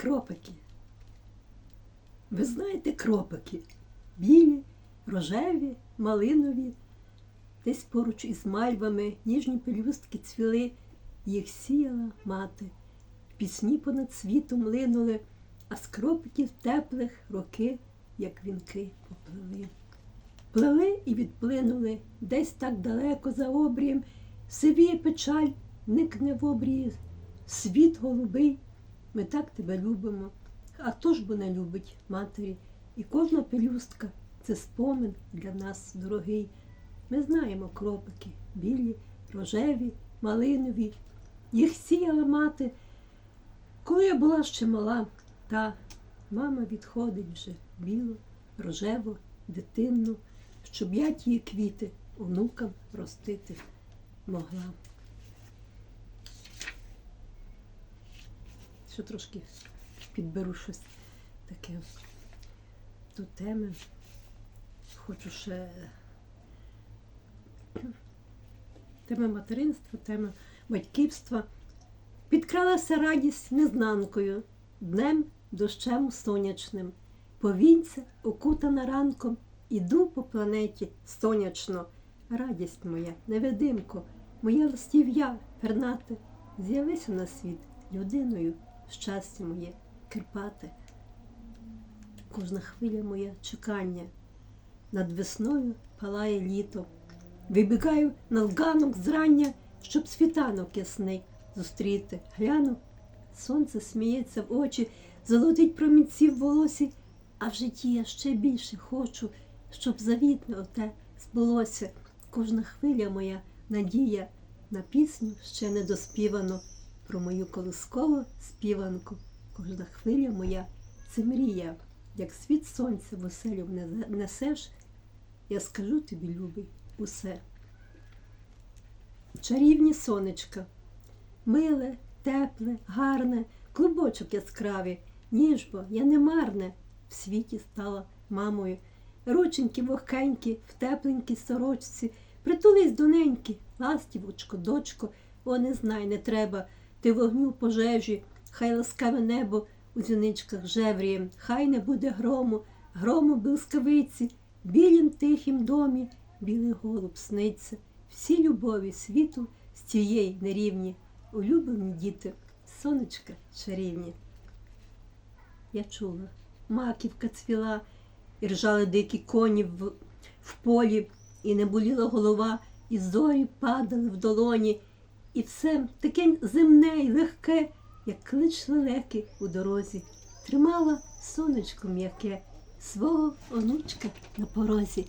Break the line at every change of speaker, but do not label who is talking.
Кропики. Ви знаєте кропики? Білі, рожеві, малинові. Десь поруч із мальвами ніжні пелюстки цвіли, їх сіяла мати. Пісні понад світом линули, а з кропиків теплих роки, як вінки, поплили. Плели і відплинули десь так далеко за обрієм, сивіє печаль, никне в обрії, світ голубий, ми так тебе любимо. А хто ж бо не любить матері? І кожна пелюстка це спомин для нас дорогий. Ми знаємо кропики білі, рожеві, малинові. Їх сіяла мати. Коли я була ще мала, та мама відходить вже біло, рожево, дитинну, щоб я ті квіти онукам ростити могла. Що трошки підберу щось таке до теми. Хочу ще тема материнства, тема батьківства. Підкралася радість незнанкою, днем дощем сонячним. Повінця, окутана ранком, іду по планеті сонячно. Радість моя, невидимко, моє ластів'я пернате, з'явися на світ людиною, щастя моє, Кирпате. Кожна хвиля моя чекання, над весною палає літо. Вибігаю на лганок зрання, щоб світанок ясний зустріти. Гляну, сонце сміється в очі, золотить промінці в волосі, а в житті я ще більше хочу, щоб завітне оте збулося. Кожна хвиля моя надія на пісню ще не доспівано. Про мою колискову співанку. Кожна хвиля моя це мрія. Як світ сонця в оселю несеш, я скажу тобі, любий, усе. Чарівні сонечка, миле, тепле, гарне, клубочок яскравий, ніжбо, я не марне, в світі стала мамою. Рученьки вогкенькі, в тепленькій сорочці, притулись доненькі, ластівочко, дочко, о, не знай, не треба, ти вогню пожежі, хай ласкаве небо у дзвіничках жевріє, хай не буде грому, грому блискавиці, білім тихім домі, білий голуб сниться, всі любові світу з цієї нерівні, улюблені діти, сонечка чарівні. Я чула, маківка цвіла, і ржали дикі коні в, в полі, і не боліла голова, і зорі падали в долоні, і все таке земне й легке, як клич лелеки у дорозі, тримала сонечко м'яке свого онучка на порозі.